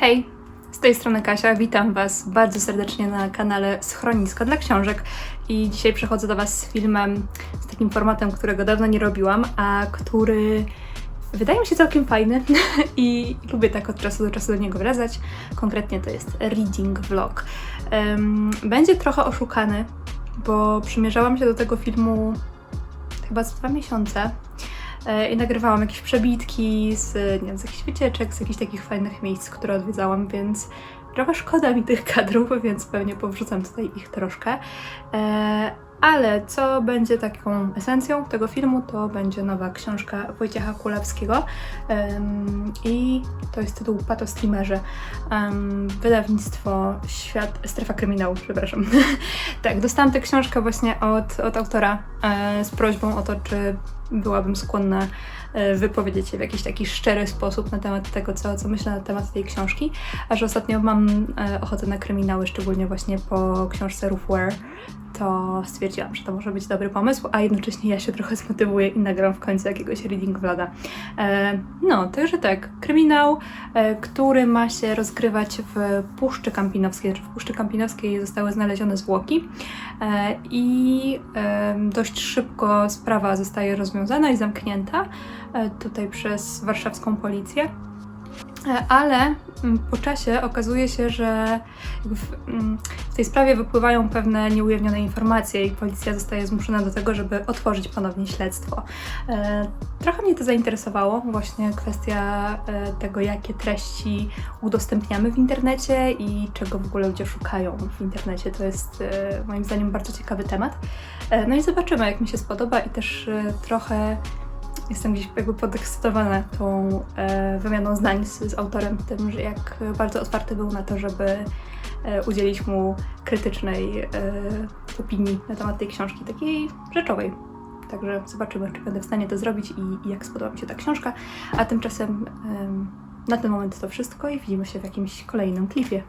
Hej, z tej strony Kasia, witam Was bardzo serdecznie na kanale Schronisko dla Książek i dzisiaj przechodzę do Was z filmem, z takim formatem, którego dawno nie robiłam, a który wydaje mi się całkiem fajny i lubię tak od czasu do czasu do niego wracać. Konkretnie to jest reading vlog. Będzie trochę oszukany, bo przymierzałam się do tego filmu chyba z dwa miesiące i nagrywałam jakieś przebitki z, nie wiem, z jakichś wycieczek, z jakichś takich fajnych miejsc, które odwiedzałam, więc trochę szkoda mi tych kadrów, więc pewnie powrzucam tutaj ich troszkę. Ale co będzie taką esencją tego filmu, to będzie nowa książka Wojciecha Kulawskiego Em, i to jest tytuł Patostreamerzy. Um, wydawnictwo Świat, Strefa Kryminału, przepraszam. tak, dostałam tę książkę właśnie od, od autora e, z prośbą o to, czy byłabym skłonna wypowiedzieć się w jakiś taki szczery sposób na temat tego, co, co myślę na temat tej książki. A że ostatnio mam e, ochotę na kryminały, szczególnie właśnie po książce Roofware, to stwierdziłam, że to może być dobry pomysł, a jednocześnie ja się trochę zmotywuję i nagram w końcu jakiegoś reading vloga. E, no, także tak, kryminał, e, który ma się rozgrywać w Puszczy Kampinowskiej, znaczy w Puszczy Kampinowskiej zostały znalezione zwłoki e, i e, dość szybko sprawa zostaje rozwiązana i zamknięta e, tutaj przez warszawską policję. E, Ale mm, po czasie okazuje się, że w, mm, w tej sprawie wypływają pewne nieujawnione informacje i policja zostaje zmuszona do tego, żeby otworzyć ponownie śledztwo. E, Trochę mnie to zainteresowało, właśnie kwestia e, tego, jakie treści udostępniamy w internecie i czego w ogóle ludzie szukają w internecie. To jest e, moim zdaniem bardzo ciekawy temat. E, No i zobaczymy, jak mi się spodoba i też e, trochę jestem gdzieś jakby podekscytowana tą e, wymianą zdań z, z autorem, tym, że jak bardzo otwarty był na to, żeby e, udzielić mu krytycznej e, opinii na temat tej książki, takiej rzeczowej. Także zobaczymy, czy będę w stanie to zrobić i, i jak spodoba mi się ta książka. A tymczasem em, na ten moment to wszystko i widzimy się w jakimś kolejnym klipie.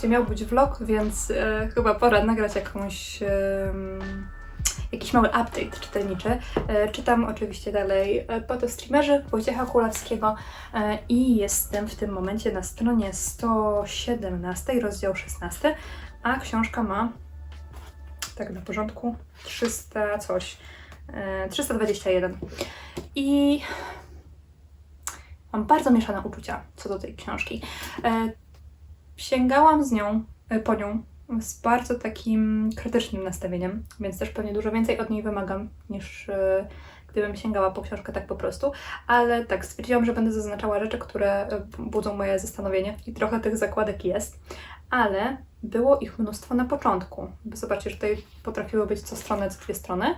Właśnie miał być vlog, więc e, chyba pora nagrać jakąś, em, jakiś mały update czytelniczy. E, czytam oczywiście dalej e, po to streamerzy Wojciecha Kulawskiego e, i jestem w tym momencie na stronie 117, rozdział 16, a książka ma, tak na porządku, 300 coś, e, 321. I mam bardzo mieszane uczucia co do tej książki. Sięgałam z nią, e, po nią z bardzo takim krytycznym nastawieniem, więc też pewnie dużo więcej od niej wymagam niż e, gdybym sięgała po książkę tak po prostu, ale tak, stwierdziłam, że będę zaznaczała rzeczy, które e, budzą moje zastanowienie i trochę tych zakładek jest, ale było ich mnóstwo na początku. Zobaczcie, że tutaj potrafiły być co stronę, co dwie strony,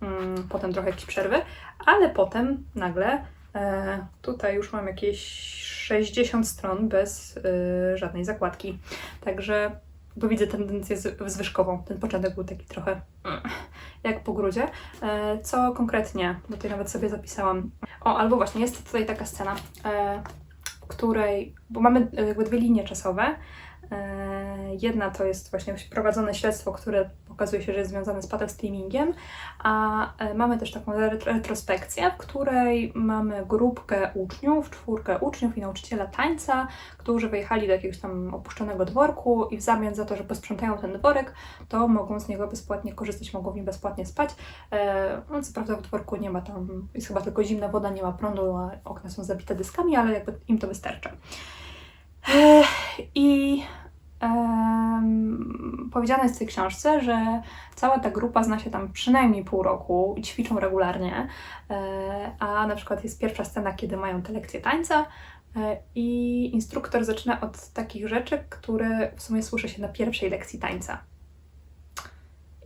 mm, potem trochę jakieś przerwy, ale potem nagle tutaj już mam jakieś 60 stron bez y, żadnej zakładki. Także bo widzę tendencję zwyżkową. Ten początek był taki trochę jak po grudzie. E, co konkretnie? Bo tutaj nawet sobie zapisałam. O, albo właśnie jest tutaj taka scena, e, w której, bo mamy e, jakby dwie linie czasowe. Jedna to jest właśnie prowadzone śledztwo, które okazuje się, że jest związane z patent streamingiem, a e, mamy też taką ret- retrospekcję, w której mamy grupkę uczniów, czwórkę uczniów i nauczyciela tańca, którzy wyjechali do jakiegoś tam opuszczonego dworku i w zamian za to, że posprzątają ten dworek, to mogą z niego bezpłatnie korzystać, mogą w nim bezpłatnie spać. E, No, co prawda w dworku nie ma tam, jest chyba tylko zimna woda, nie ma prądu, a okna są zabite dyskami, ale jakby im to wystarcza. E, I powiedziane jest w tej książce, że cała ta grupa zna się tam przynajmniej pół roku i ćwiczą regularnie, e, a na przykład jest pierwsza scena, kiedy mają te lekcje tańca e, i instruktor zaczyna od takich rzeczy, które w sumie słyszy się na pierwszej lekcji tańca.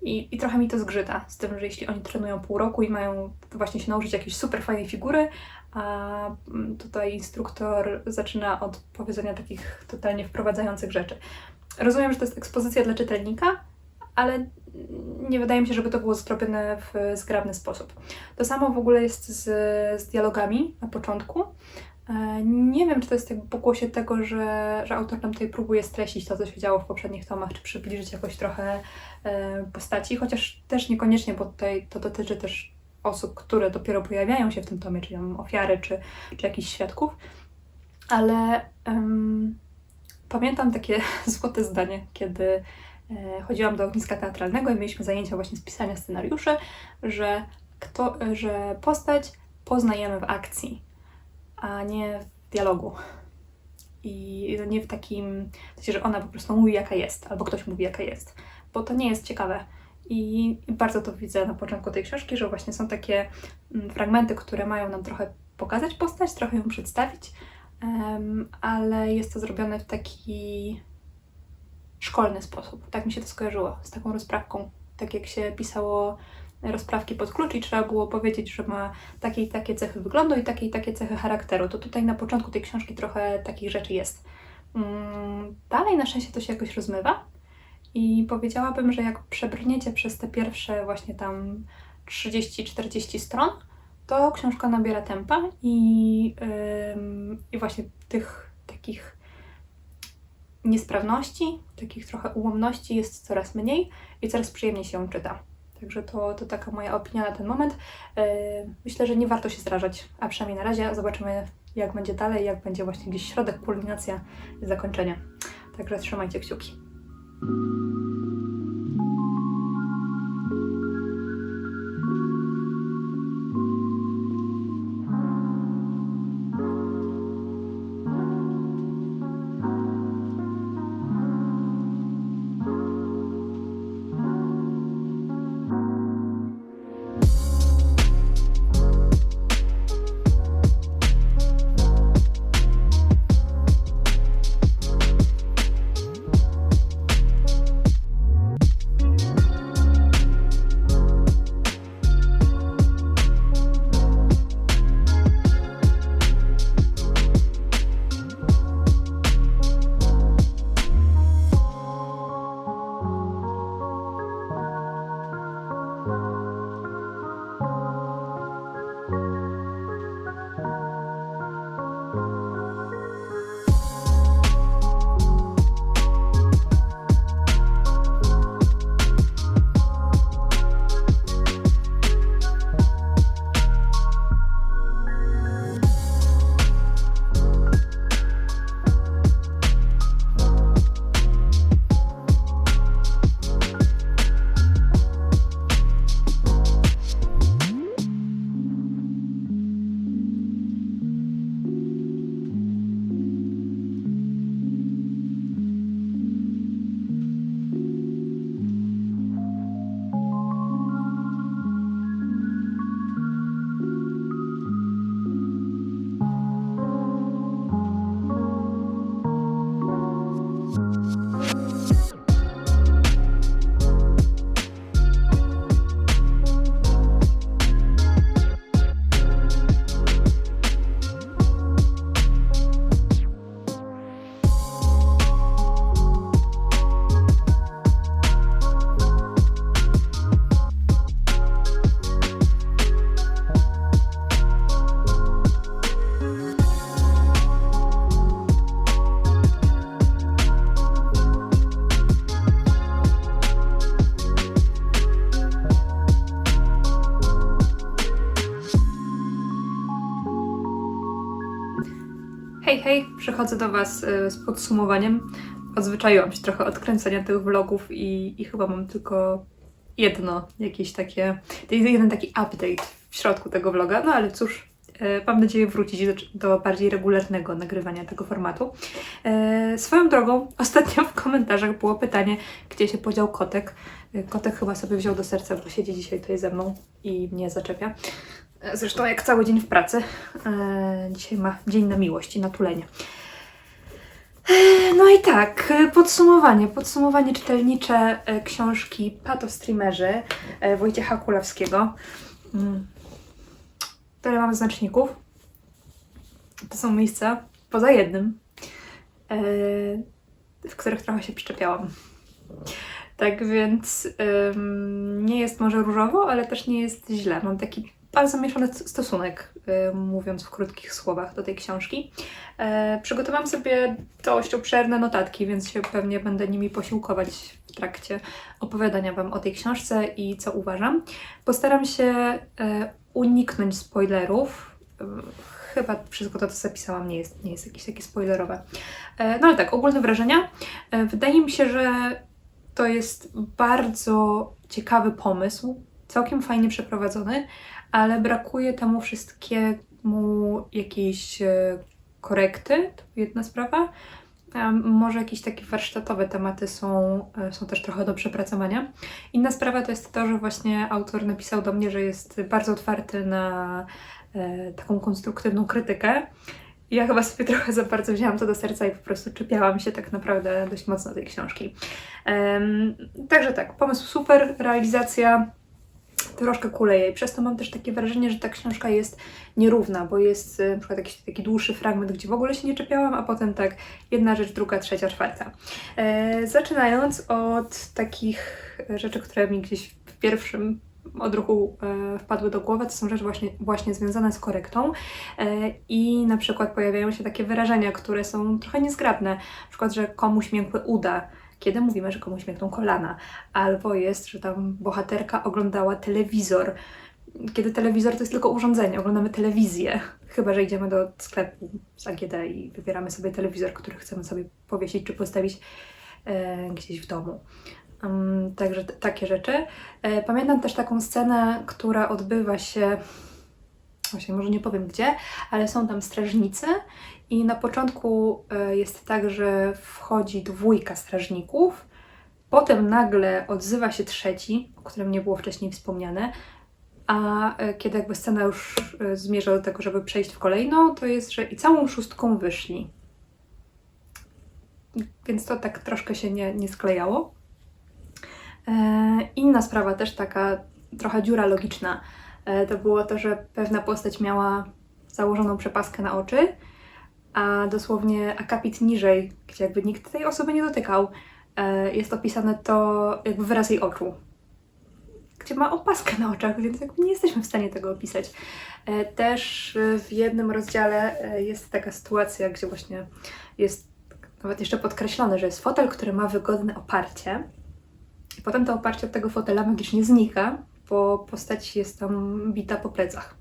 I, I trochę mi to zgrzyta z tym, że jeśli oni trenują pół roku i mają właśnie się nauczyć jakiejś super fajnej figury, a mm, tutaj instruktor zaczyna od powiedzenia takich totalnie wprowadzających rzeczy. Rozumiem, że to jest ekspozycja dla czytelnika, ale nie wydaje mi się, żeby to było zrobione w zgrabny sposób. To samo w ogóle jest z, z dialogami na początku. E, Nie wiem, czy to jest jakby pokłosie tego, że, że autor nam tutaj próbuje streścić to, co się działo w poprzednich tomach, czy przybliżyć jakoś trochę e, postaci, chociaż też niekoniecznie, bo tutaj to dotyczy też osób, które dopiero pojawiają się w tym tomie, czyli ofiary, czy, czy jakichś świadków. Ale em, pamiętam takie złote zdanie, kiedy e, chodziłam do ogniska teatralnego i mieliśmy zajęcia właśnie z pisania scenariuszy, że, kto, że postać poznajemy w akcji, a nie w dialogu. I nie w takim, w sensie, że ona po prostu mówi jaka jest, albo ktoś mówi jaka jest, bo to nie jest ciekawe. I bardzo to widzę na początku tej książki, że właśnie są takie mm, fragmenty, które mają nam trochę pokazać postać, trochę ją przedstawić, em, ale jest to zrobione w taki szkolny sposób. Tak mi się to skojarzyło z taką rozprawką. Tak jak się pisało rozprawki pod klucz i trzeba było powiedzieć, że ma takie i takie cechy wyglądu i takie i takie cechy charakteru. To tutaj na początku tej książki trochę takich rzeczy jest. Mm, Dalej na szczęście to się jakoś rozmywa i powiedziałabym, że jak przebrniecie przez te pierwsze właśnie tam 30-40 stron, to książka nabiera tempa i, ym, i właśnie tych takich niesprawności, takich trochę ułomności jest coraz mniej i coraz przyjemniej się ją czyta. Także to, to taka moja opinia na ten moment. Yy, Myślę, że nie warto się zrażać, a przynajmniej na razie zobaczymy, jak będzie dalej, jak będzie właśnie gdzieś środek, kulminacja zakończenie. Także trzymajcie kciuki. Hej, hej, przychodzę do Was y, z podsumowaniem. Odzwyczaiłam się trochę od kręcenia tych vlogów i, i chyba mam tylko jedno jakieś takie, jeden taki update w środku tego vloga, no ale cóż, y, mam nadzieję wrócić do, do bardziej regularnego nagrywania tego formatu. Y, Swoją drogą, ostatnio w komentarzach było pytanie, gdzie się podział kotek. Kotek chyba sobie wziął do serca, bo siedzi dzisiaj tutaj ze mną i mnie zaczepia. Zresztą jak cały dzień w pracy. E, dzisiaj ma dzień na miłość i na tulenie. E, No i tak, e, podsumowanie. Podsumowanie czytelnicze książki Pato Streamerzy e, Wojciecha Kulawskiego. Mm. Tyle mam znaczników. To są miejsca poza jednym, w których trochę się przyczepiałam. Tak więc nie jest może różowo, ale też nie jest źle. Mam taki bardzo mieszany st- stosunek, y, mówiąc w krótkich słowach, do tej książki. E, przygotowałam sobie dość obszerne notatki, więc się pewnie będę nimi posiłkować w trakcie opowiadania Wam o tej książce i co uważam. Postaram się e, uniknąć spoilerów. Ym, Chyba wszystko to, co zapisałam, nie jest, nie jest jakieś takie spoilerowe. E, no ale tak, ogólne wrażenia. E, wydaje mi się, że to jest bardzo ciekawy pomysł, całkiem fajnie przeprowadzony, ale brakuje temu wszystkiemu jakiejś e, korekty, to jedna sprawa. A może jakieś takie warsztatowe tematy są, e, są też trochę do przepracowania. Inna sprawa to jest to, że właśnie autor napisał do mnie, że jest bardzo otwarty na e, taką konstruktywną krytykę. Ja chyba sobie trochę za bardzo wzięłam to do serca i po prostu czepiałam się tak naprawdę dość mocno tej książki. Także tak, pomysł super, realizacja troszkę kuleje. I przez to mam też takie wrażenie, że ta książka jest nierówna, bo jest e, na przykład jakiś taki dłuższy fragment, gdzie w ogóle się nie czepiałam, a potem tak jedna rzecz, druga, trzecia, czwarta. E, zaczynając od takich rzeczy, które mi gdzieś w pierwszym odruchu e, wpadły do głowy, to są rzeczy właśnie, właśnie związane z korektą. E, i na przykład pojawiają się takie wyrażenia, które są trochę niezgrabne, na przykład, że komuś miękły uda, kiedy mówimy, że komuś miękną kolana, albo jest, że tam bohaterka oglądała telewizor, kiedy telewizor to jest tylko urządzenie, oglądamy telewizję, chyba, że idziemy do sklepu z AGD i wybieramy sobie telewizor, który chcemy sobie powiesić czy postawić e, gdzieś w domu. Um, także takie rzeczy. E, pamiętam też taką scenę, która odbywa się, właśnie może nie powiem gdzie, ale są tam strażnicy i na początku e, jest tak, że wchodzi dwójka strażników, potem nagle odzywa się trzeci, o którym nie było wcześniej wspomniane, a e, kiedy jakby scena już e, zmierza do tego, żeby przejść w kolejną, to jest, że i całą szóstką wyszli. Więc to tak troszkę się nie, nie sklejało. Inna sprawa, też taka trochę dziura logiczna, to było to, że pewna postać miała założoną przepaskę na oczy, a dosłownie akapit niżej, gdzie jakby nikt tej osoby nie dotykał, e, jest opisane to jakby wyraz jej oczu. Gdzie ma opaskę na oczach, więc jakby nie jesteśmy w stanie tego opisać. E, Też e, w jednym rozdziale e, jest taka sytuacja, gdzie właśnie jest nawet jeszcze podkreślone, że jest fotel, który ma wygodne oparcie. I potem to oparcie od tego fotela magicznie znika, bo postać jest tam bita po plecach.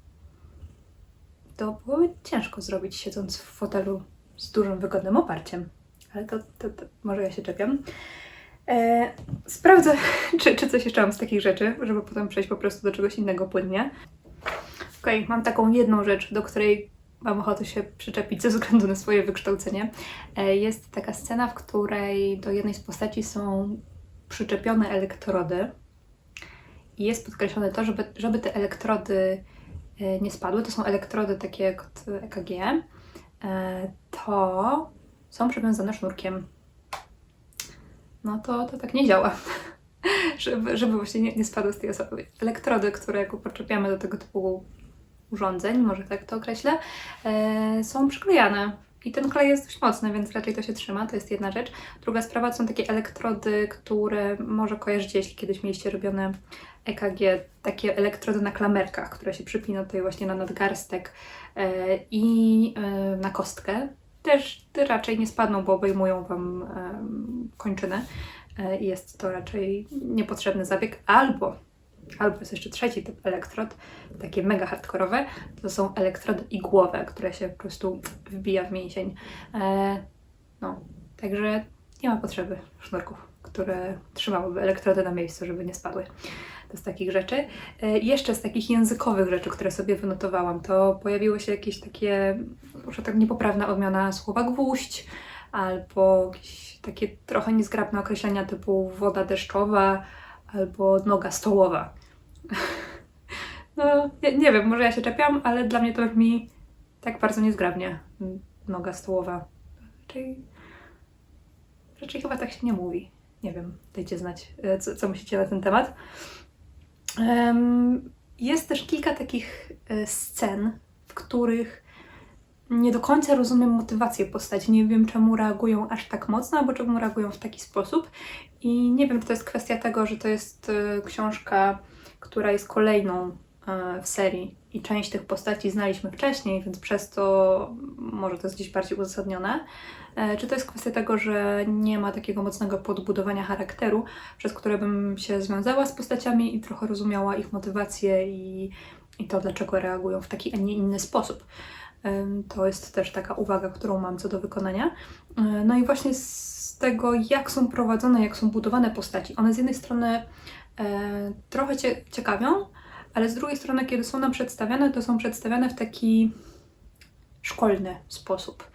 To byłoby ciężko zrobić siedząc w fotelu z dużym, wygodnym oparciem. Ale to, to, to może ja się czepiam. E, sprawdzę, czy, czy coś jeszcze mam z takich rzeczy, żeby potem przejść po prostu do czegoś innego płynnie. Okej, mam taką jedną rzecz, do której mam ochotę się przyczepić ze względu na swoje wykształcenie. E, jest taka scena, w której do jednej z postaci są przyczepione elektrody jest podkreślone to, żeby, żeby te elektrody e, nie spadły, to są elektrody takie jak od EKG, e, to są przywiązane sznurkiem. No to, to tak nie działa. żeby, żeby właśnie nie, nie spadły z tej osoby. Elektrody, które jak do tego typu urządzeń, może tak to określę, e, są przyklejane. I ten klej jest dość mocny, więc raczej to się trzyma, to jest jedna rzecz. Druga sprawa to są takie elektrody, które może kojarzycie, jeśli kiedyś mieliście robione EKG, takie elektrody na klamerkach, które się przypina tutaj właśnie na nadgarstek e, i e, na kostkę. Też raczej nie spadną, bo obejmują Wam kończynę. E, jest to raczej niepotrzebny zabieg, albo albo jest jeszcze trzeci typ elektrod, takie mega hardkorowe, to są elektrody igłowe, które się po prostu wbija w mięsień. E, no, także nie ma potrzeby sznurków, które trzymałyby elektrody na miejscu, żeby nie spadły. To z takich rzeczy. E, jeszcze z takich językowych rzeczy, które sobie wynotowałam, to pojawiły się jakieś takie, może tak niepoprawna odmiana słowa gwóźdź, albo jakieś takie trochę niezgrabne określenia typu woda deszczowa, albo noga stołowa. No, nie, nie wiem, może ja się czepiam, ale dla mnie to brzmi tak bardzo niezgrabnie. Noga stołowa. Raczej, raczej chyba tak się nie mówi. Nie wiem, dajcie znać, e, co, co myślicie na ten temat. Em, Jest też kilka takich e, scen, w których nie do końca rozumiem motywację postaci. Nie wiem, czemu reagują aż tak mocno, albo czemu reagują w taki sposób. I nie wiem, czy to jest kwestia tego, że to jest e, książka, która jest kolejną e, w serii i część tych postaci znaliśmy wcześniej, więc przez to może to jest gdzieś bardziej uzasadnione. E, Czy to jest kwestia tego, że nie ma takiego mocnego podbudowania charakteru, przez które bym się związała z postaciami i trochę rozumiała ich motywację i, i to, dlaczego reagują w taki, a nie inny sposób. To jest też taka uwaga, którą mam co do wykonania. Yy, No i właśnie z tego, jak są prowadzone, jak są budowane postaci. One z jednej strony e, trochę cie, ciekawią, ale z drugiej strony, kiedy są nam przedstawiane, to są przedstawiane w taki szkolny sposób.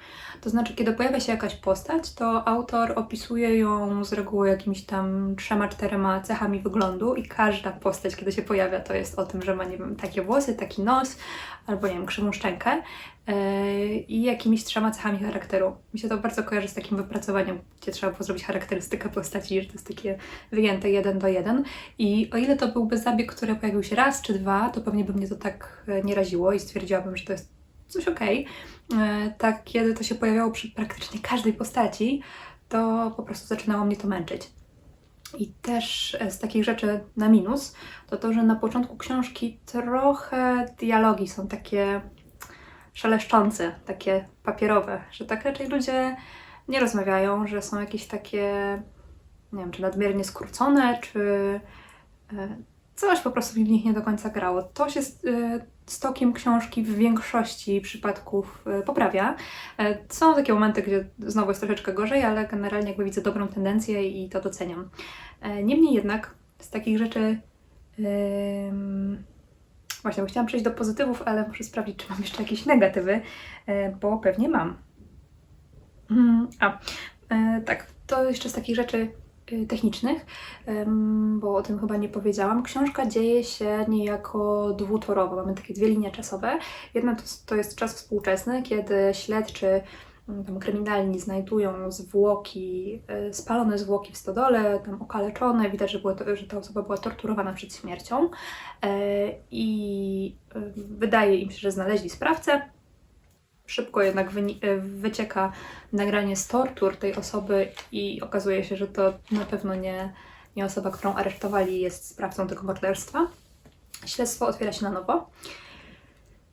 To znaczy, kiedy pojawia się jakaś postać, to autor opisuje ją z reguły jakimiś tam trzema, czterema cechami wyglądu i każda postać, kiedy się pojawia, to jest o tym, że ma, nie wiem, takie włosy, taki nos, albo nie wiem, krzywą szczękę yy, i jakimiś trzema cechami charakteru. Mi się to bardzo kojarzy z takim wypracowaniem, gdzie trzeba było zrobić charakterystykę postaci, że to jest takie wyjęte jeden do jeden. I o ile to byłby zabieg, który pojawił się raz czy dwa, to pewnie by mnie to tak e, nie raziło i stwierdziłabym, że to jest coś okej. E, Tak, kiedy to się pojawiało przy praktycznie każdej postaci, to po prostu zaczynało mnie to męczyć. I też e, z takich rzeczy na minus, to to, że na początku książki trochę dialogi są takie szeleszczące, takie papierowe, że tak raczej ludzie nie rozmawiają, że są jakieś takie, nie wiem, czy nadmiernie skrócone, czy e, coś po prostu w nich nie do końca grało. To się z, e, z tokiem książki w większości przypadków e, poprawia. E, Są takie momenty, gdzie znowu jest troszeczkę gorzej, ale generalnie jakby widzę dobrą tendencję i to doceniam. E, Niemniej jednak z takich rzeczy właśnie, bo chciałam przejść do pozytywów, ale muszę sprawdzić, czy mam jeszcze jakieś negatywy, bo pewnie mam. Mm, A, tak, to jeszcze z takich rzeczy technicznych, em, bo o tym chyba nie powiedziałam. Książka dzieje się niejako dwutorowo. Mamy takie dwie linie czasowe. Jedna to, to jest czas współczesny, kiedy śledczy mm, tam kryminalni znajdują zwłoki, e, spalone zwłoki w stodole, tam okaleczone. Widać, że, było to, że ta osoba była torturowana przed śmiercią. E, I e, wydaje im się, że znaleźli sprawcę. Szybko jednak e, wycieka nagranie z tortur tej osoby i okazuje się, że to na pewno nie, nie osoba, którą aresztowali, jest sprawcą tego morderstwa. Śledztwo otwiera się na nowo.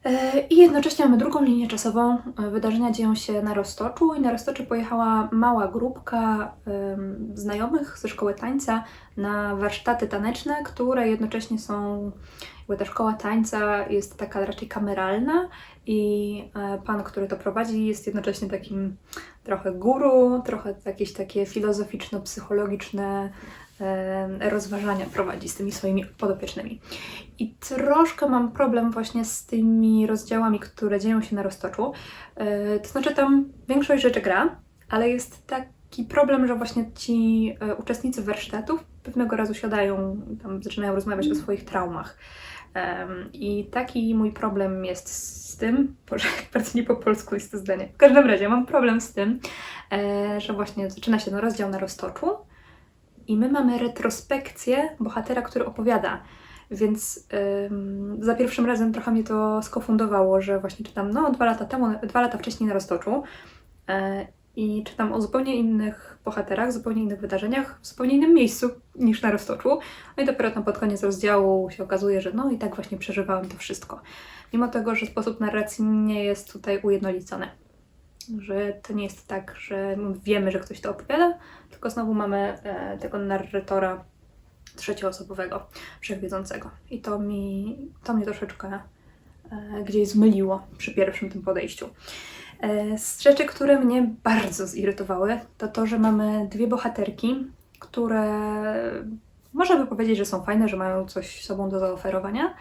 E, I jednocześnie mamy drugą linię czasową. E, Wydarzenia dzieją się na Roztoczu i na Roztoczy pojechała mała grupka em, znajomych ze szkoły tańca na warsztaty taneczne, które jednocześnie są, jakby ta szkoła tańca jest taka raczej kameralna i e, pan, który to prowadzi jest jednocześnie takim trochę guru, trochę jakieś takie filozoficzno-psychologiczne e, rozważania prowadzi z tymi swoimi podopiecznymi. I troszkę mam problem właśnie z tymi rozdziałami, które dzieją się na roztoczu. E, To znaczy tam większość rzeczy gra, ale jest taki problem, że właśnie ci uczestnicy warsztatów pewnego razu siadają, tam zaczynają rozmawiać o swoich traumach. I taki mój problem jest z tym, boże, bardzo nie po polsku jest to zdanie. W każdym razie mam problem z tym, e, że właśnie zaczyna się no rozdział na roztoczu i my mamy retrospekcję bohatera, który opowiada. Więc ym, za pierwszym razem trochę mnie to skofundowało, że właśnie czytam no dwa lata temu, dwa lata wcześniej na roztoczu e, i czytam o zupełnie innych bohaterach, zupełnie innych wydarzeniach, w zupełnie innym miejscu niż na roztoczu. No i dopiero tam pod koniec rozdziału się okazuje, że no i tak właśnie przeżywałam to wszystko. Mimo tego, że sposób narracji nie jest tutaj ujednolicony. Że to nie jest tak, że wiemy, że ktoś to opowiada, tylko znowu mamy e, tego narratora trzecioosobowego, wszechwiedzącego. I to mi, to mnie troszeczkę e, gdzieś zmyliło przy pierwszym tym podejściu. E, z rzeczy, które mnie bardzo zirytowały, to to, że mamy dwie bohaterki, które można by powiedzieć, że są fajne, że mają coś sobą do zaoferowania,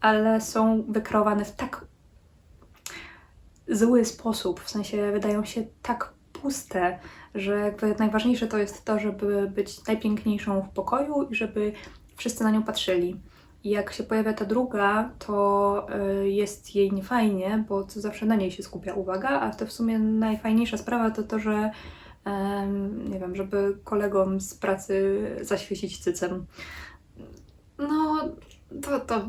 ale są wykreowane w tak zły sposób, w sensie wydają się tak puste, że jakby najważniejsze to jest to, żeby być najpiękniejszą w pokoju i żeby wszyscy na nią patrzyli. Jak się pojawia ta druga, to y, jest jej niefajnie, bo to zawsze na niej się skupia uwaga, a to w sumie najfajniejsza sprawa to to, że nie wiem, żeby kolegom z pracy zaświecić cycem. No, to, to,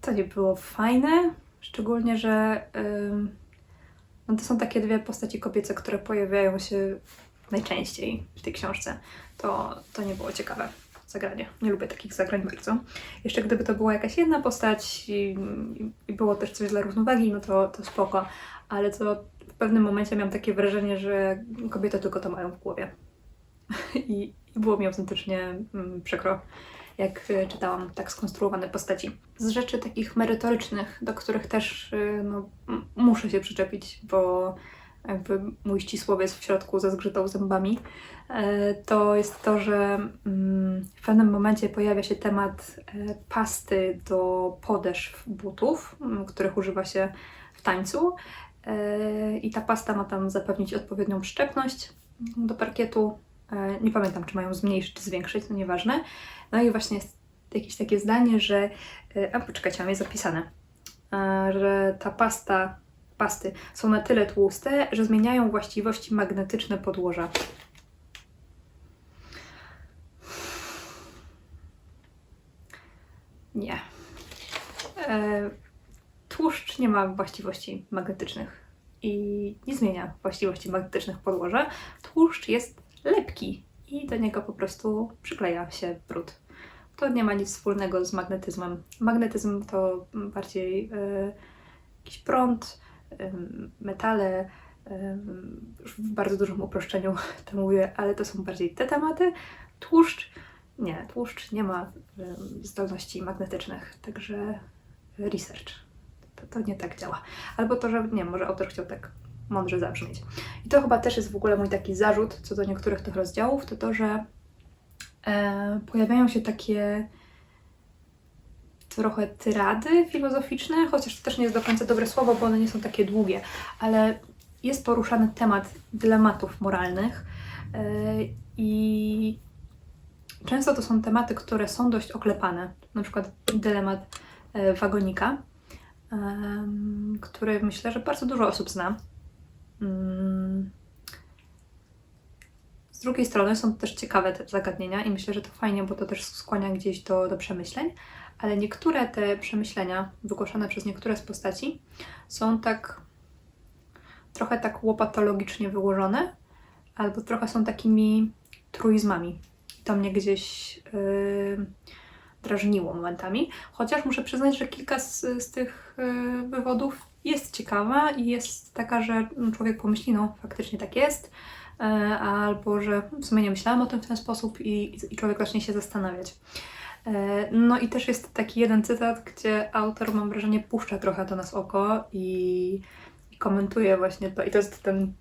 to nie było fajne, szczególnie, że no to są takie dwie postaci kobiece, które pojawiają się najczęściej w tej książce. To, to nie było ciekawe Nie lubię takich zagrań bardzo. Jeszcze gdyby to była jakaś jedna postać i, i było też coś dla równowagi, no to, to spoko. Ale to w pewnym momencie miałam takie wrażenie, że kobiety tylko to mają w głowie. I, i było mi autentycznie mm, przykro, jak y, czytałam tak skonstruowane postaci. Z rzeczy takich merytorycznych, do których też y, no, muszę się przyczepić, bo jakby mój ścisłowiec w środku zazgrzytał zębami, e, to jest to, że mm, w pewnym momencie pojawia się temat e, pasty do podeszw butów, m, których używa się w tańcu. E, I ta pasta ma tam zapewnić odpowiednią szczepność do parkietu. Nie pamiętam, czy mają zmniejszyć, czy zwiększyć, to nieważne. No i właśnie jest jakieś takie zdanie, że. A poczekajcie, mam je zapisane. Że ta pasta, pasty są na tyle tłuste, że zmieniają właściwości magnetyczne podłoża. Nie. E, Tłuszcz nie ma właściwości magnetycznych i nie zmienia właściwości magnetycznych podłoża. Tłuszcz jest lepki i do niego po prostu przykleja się brud. To nie ma nic wspólnego z magnetyzmem. Magnetyzm to bardziej e, jakiś prąd, metale. Już w bardzo dużym uproszczeniu to mówię, ale to są bardziej te tematy. Tłuszcz, nie, tłuszcz nie ma zdolności magnetycznych, także research. To, to nie tak działa. Albo to, że nie może autor chciał tak mądrze zabrzmieć. I to chyba też jest w ogóle mój taki zarzut co do niektórych tych rozdziałów, to to, że e, pojawiają się takie trochę tyrady filozoficzne, chociaż to też nie jest do końca dobre słowo, bo one nie są takie długie, ale jest poruszany temat dylematów moralnych e, i często to są tematy, które są dość oklepane. Na przykład dylemat e, wagonika, który myślę, że bardzo dużo osób zna. Mm. Z drugiej strony są też ciekawe te zagadnienia i myślę, że to fajnie, bo to też skłania gdzieś do, do przemyśleń, ale niektóre te przemyślenia wygłoszone przez niektóre z postaci są tak trochę tak łopatologicznie wyłożone, albo trochę są takimi truizmami. To mnie gdzieś yy, drażniło momentami, chociaż muszę przyznać, że kilka z, z tych yy, wywodów jest ciekawa i jest taka, że człowiek pomyśli, no faktycznie tak jest, e, albo że w sumie nie myślałam o tym w ten sposób i, i człowiek zacznie się zastanawiać. E, No i też jest taki jeden cytat, gdzie autor, mam wrażenie, puszcza trochę do nas oko i, i komentuje właśnie to. I to jest ten,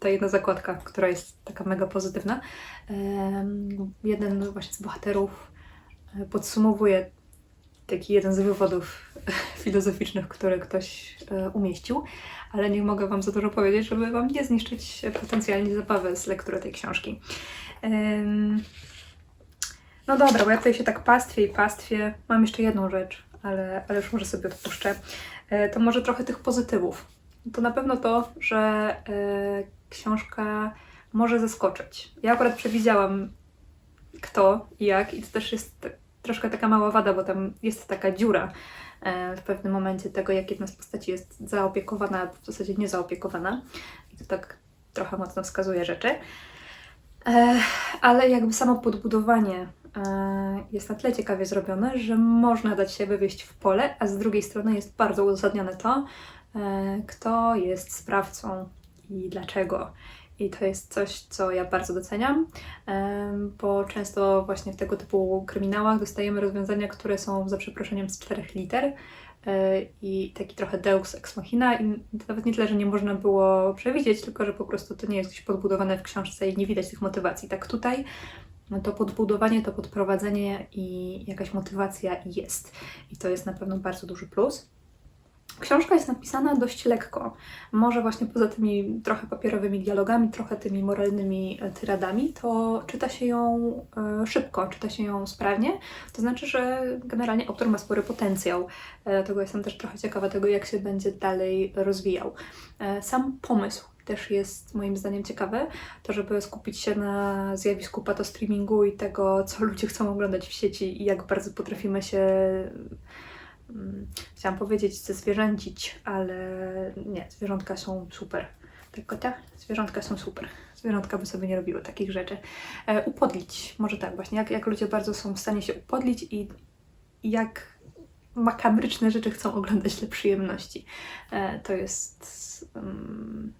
ta jedna zakładka, która jest taka mega pozytywna. Em, Jeden właśnie z bohaterów e, podsumowuje taki jeden z wywodów filozoficznych, który ktoś e, umieścił, ale nie mogę Wam za dużo powiedzieć, żeby Wam nie zniszczyć potencjalnie zabawy z lektury tej książki. No dobra, bo ja tutaj się tak pastwię i pastwię. Mam jeszcze jedną rzecz, ale, ale już może sobie odpuszczę. E, To może trochę tych pozytywów. To na pewno to, że e, książka może zaskoczyć. Ja akurat przewidziałam kto i jak i to też jest troszkę taka mała wada, bo tam jest taka dziura e, w pewnym momencie tego, jak jedna z postaci jest zaopiekowana, a w zasadzie niezaopiekowana. I to tak trochę mocno wskazuje rzeczy. Ale jakby samo podbudowanie jest na tyle ciekawie zrobione, że można dać się wywieźć w pole, a z drugiej strony jest bardzo uzasadnione to, e, kto jest sprawcą i dlaczego. i to jest coś, co ja bardzo doceniam, em, bo często właśnie w tego typu kryminałach dostajemy rozwiązania, które są za przeproszeniem z czterech liter e, i taki trochę deus ex machina i nawet nie tyle, że nie można było przewidzieć, tylko że po prostu to nie jest gdzieś podbudowane w książce i nie widać tych motywacji. Tak tutaj no to podbudowanie, to podprowadzenie i jakaś motywacja jest. I to jest na pewno bardzo duży plus. Książka jest napisana dość lekko. Może właśnie poza tymi trochę papierowymi dialogami, trochę tymi moralnymi e, tyradami, to czyta się ją e, szybko, czyta się ją sprawnie. To znaczy, że generalnie autor ma spory potencjał. E, Tego jestem też trochę ciekawa tego, jak się będzie dalej rozwijał. Sam pomysł też jest moim zdaniem ciekawy, to żeby skupić się na zjawisku patostreamingu i tego, co ludzie chcą oglądać w sieci i jak bardzo potrafimy się mm, chciałam powiedzieć zezwierzęcić, ale nie, zwierzątka są super. Tak, kocia? Zwierzątka są super. Zwierzątka by sobie nie robiły takich rzeczy. E, upodlić, może tak właśnie, jak, jak ludzie bardzo są w stanie się upodlić i i jak makabryczne rzeczy chcą oglądać dla przyjemności. E, to jest... mm,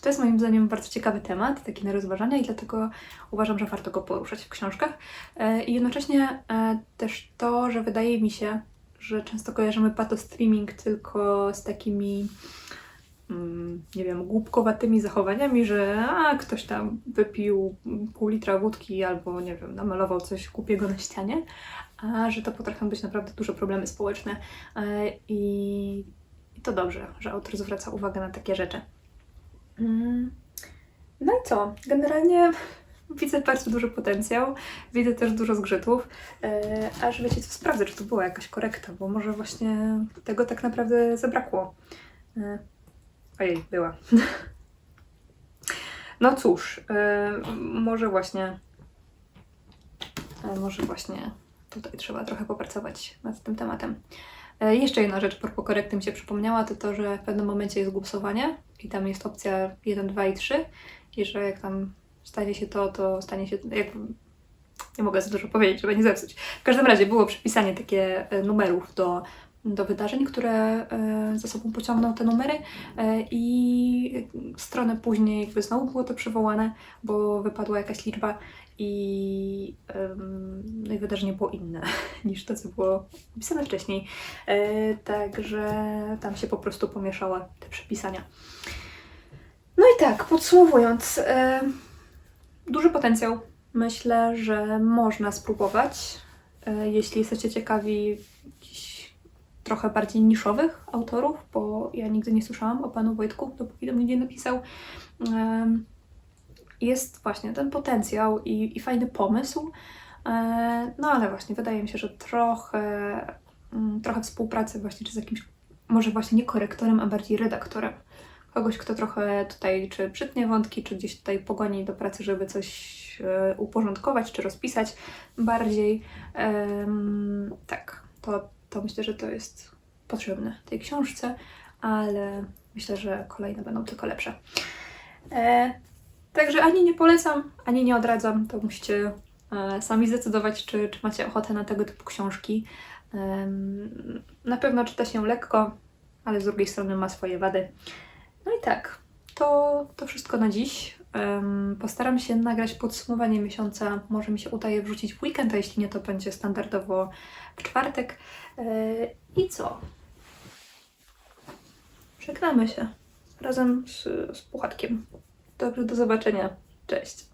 to jest moim zdaniem bardzo ciekawy temat, taki na rozważania i dlatego uważam, że warto go poruszać w książkach. E, I jednocześnie e, też to, że wydaje mi się, że często kojarzymy patostreaming tylko z takimi, mm, nie wiem, głupkowatymi zachowaniami, że a, ktoś tam wypił pół litra wódki albo, nie wiem, namalował coś głupiego na ścianie, a że to potrafią być naprawdę duże problemy społeczne. E, I, i to dobrze, że autor zwraca uwagę na takie rzeczy. Mm. No i co? Generalnie widzę bardzo duży potencjał, widzę też dużo zgrzytów, e, aż wiecie co, sprawdzę, czy to była jakaś korekta, bo może właśnie tego tak naprawdę zabrakło. E, ojej, była. no cóż, e, może właśnie, może właśnie tutaj trzeba trochę popracować nad tym tematem. E, Jeszcze jedna rzecz propos korekty mi się przypomniała, to to, że w pewnym momencie jest głosowanie i tam jest opcja 1, 2 i 3 i że jak tam stanie się to, to stanie się, jak, nie mogę za dużo powiedzieć, żeby nie zepsuć. W każdym razie było przypisanie takie e, numerów do, do wydarzeń, które e, za sobą pociągną te numery e, i stronę później jakby znowu było to przywołane, bo wypadła jakaś liczba i, no i wydarzenie było inne niż to, co było napisane wcześniej. E, także tam się po prostu pomieszały te przepisania. No i tak, podsumowując, duży potencjał. Myślę, że można spróbować. Jeśli jesteście ciekawi trochę bardziej niszowych autorów, bo ja nigdy nie słyszałam o panu Wojtku, dopóki do mnie nie napisał. Jest właśnie ten potencjał i, i fajny pomysł. E, No ale właśnie wydaje mi się, że trochę, mm, trochę współpracy właśnie czy z jakimś, może właśnie nie korektorem, a bardziej redaktorem. Kogoś, kto trochę tutaj czy przytnie wątki, czy gdzieś tutaj pogoni do pracy, żeby coś e, uporządkować, czy rozpisać bardziej. Tak, to, to myślę, że to jest potrzebne tej książce, ale myślę, że kolejne będą tylko lepsze. E, Także ani nie polecam, ani nie odradzam. To musicie e, sami zdecydować, czy, czy macie ochotę na tego typu książki. Em, na pewno czyta się lekko, ale z drugiej strony ma swoje wady. No i tak, to, to wszystko na dziś. Postaram się nagrać podsumowanie miesiąca. Może mi się udaje wrzucić w weekend, a jeśli nie, to będzie standardowo w czwartek. E, I co? Żegnamy się razem z, z Puchatkiem. Dobrze, do zobaczenia. Cześć.